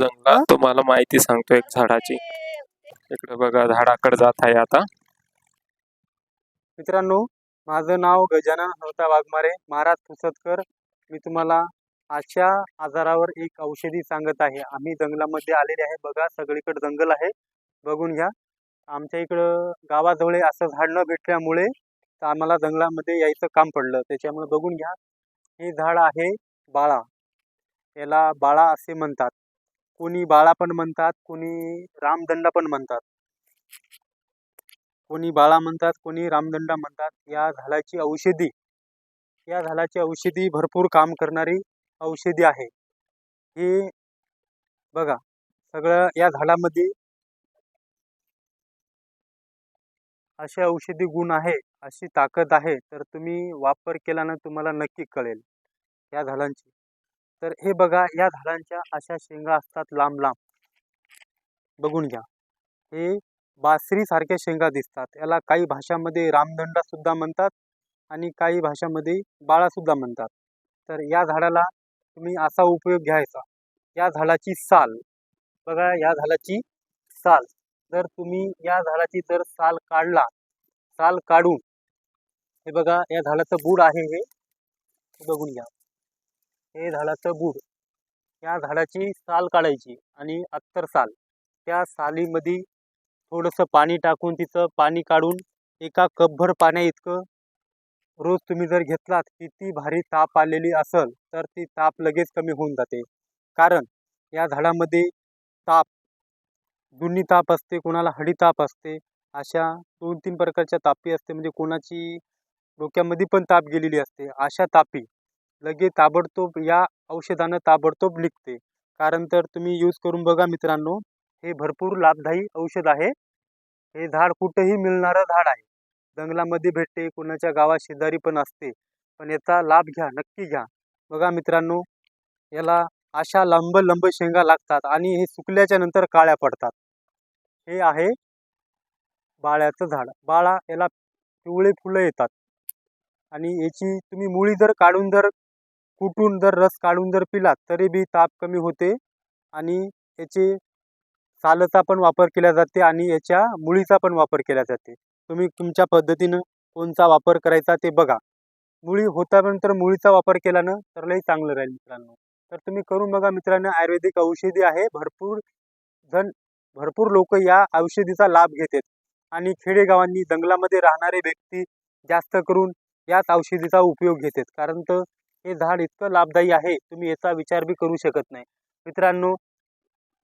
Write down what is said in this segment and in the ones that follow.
जंगलात तुम्हाला माहिती सांगतो एक झाडाची. इकडे बघा झाडाकडे जात आहे आता. मित्रांनो माझं नाव गजानन होता वाघमारे. महाराज फुसतकर मी तुम्हाला अशा आजारावर एक औषधी सांगत आहे. आम्ही जंगलामध्ये आलेले आहे. बघा सगळीकडे जंगल आहे. बघून घ्या. आमच्या इकडं गावाजवळ असं झाड न भेटल्यामुळे तर आम्हाला जंगलामध्ये यायचं काम पडलं. त्याच्यामुळे बघून घ्या. हे झाड आहे बाळा. याला बाळा असे म्हणतात. कोणी बाळा पण म्हणतात कोणी रामदंडा पण म्हणतात. कोणी बाळा म्हणतात कोणी रामदंडा म्हणतात. या झाडाची औषधी या झाडाची औषधी भरपूर काम करणारी औषधी आहे. हे बघा सगळं या झाडामध्ये असे औषधी गुण आहे अशी ताकद आहे तर तुम्ही वापर केल्यानं तुम्हाला नक्की कळेल या झाडांची. तर हे बघा या झाडांच्या अशा शेंगा असतात लांब लांब. बघून घ्या. हे बासरीसारख्या शेंगा दिसतात. याला काही भाषामध्ये रामदंडासुद्धा म्हणतात आणि काही भाषामध्ये बाळासुद्धा म्हणतात. तर या झाडाला तुम्ही असा उपयोग घ्यायचा. या झाडाची साल. बघा या झाडाची साल. जर तुम्ही या झाडाची जर साल काढला साल काढून हे बघा या झाडाचं बूड आहे हे बघून घ्या. हे झाडाचं बूड या झाडाची साल काढायची आणि अत्तर साल. त्या सालीमध्ये थोडंसं पाणी टाकून तिचं पाणी काढून एका कपभर पाण्या इतकं रोज तुम्ही जर घेतलात किती भारी ताप आलेली असेल तर ती ताप लगेच कमी होऊन जाते. कारण या झाडामध्ये ताप दुन्ही ताप असते कोणाला हडी ताप असते अशा दोन तीन प्रकारच्या तापी असते म्हणजे कोणाची डोक्यामध्ये पण ताप गेलेली असते. अशा तापी लगे ताबडतोब या औषधानं ताबडतोब निघते. कारण तर तुम्ही यूज करून बघा मित्रांनो हे भरपूर लाभदायी औषध आहे. हे झाड कुठेही मिळणारं झाड आहे. जंगलामध्ये भेटते कोणाच्या गावात शेजारी पण असते. पण याचा लाभ घ्या नक्की घ्या. बघा मित्रांनो याला अशा लंब लंब शेंगा लागतात आणि हे सुकल्याच्या नंतर काळ्या पडतात. हे आहे बाळ्याचं झाड. बाळा याला पिवळे फुलं येतात. आणि याची तुम्ही मुळी जर काढून जर कुटून जर रस काढून जर पिलात तरी बी ताप कमी होते आणि याचे सालचा पण वापर केला जाते आणि याच्या मुळीचा पण वापर केला जाते. तुम्ही तुमच्या पद्धतीनं कोणचा वापर करायचा ते बघा. मुळी होतानंतर मुळीचा वापर केल्यानं तर लई चांगलं राहील मित्रांनो. तर तुम्ही करून बघा मित्रांनो आयुर्वेदिक औषधी आहे. भरपूर जण भरपूर लोक या औषधीचा लाभ घेतात. आणि खेडेगावांनी जंगलामध्ये राहणारे व्यक्ती जास्त करून याच औषधीचा उपयोग घेतात. कारण तर हे झाड इतकं लाभदायी आहे तुम्ही याचा विचार बी करू शकत नाही. मित्रांनो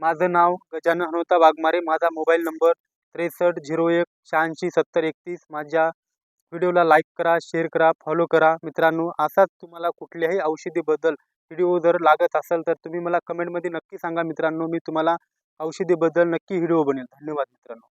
माझं नाव गजानन हनुता वाघमारे माझा मोबाईल नंबर त्रेसष्ट झिरो एक शहाऐंशी सत्तर एकतीस. माझ्या व्हिडिओला लाईक करा शेअर करा फॉलो करा. मित्रांनो असाच तुम्हाला कुठल्याही औषधीबद्दल व्हिडिओ जर लागत असेल तर तुम्ही मला कमेंटमध्ये नक्की सांगा मित्रांनो. मी तुम्हाला औषधीबद्दल नक्की व्हिडिओ बनेल धन्यवाद मित्रांनो.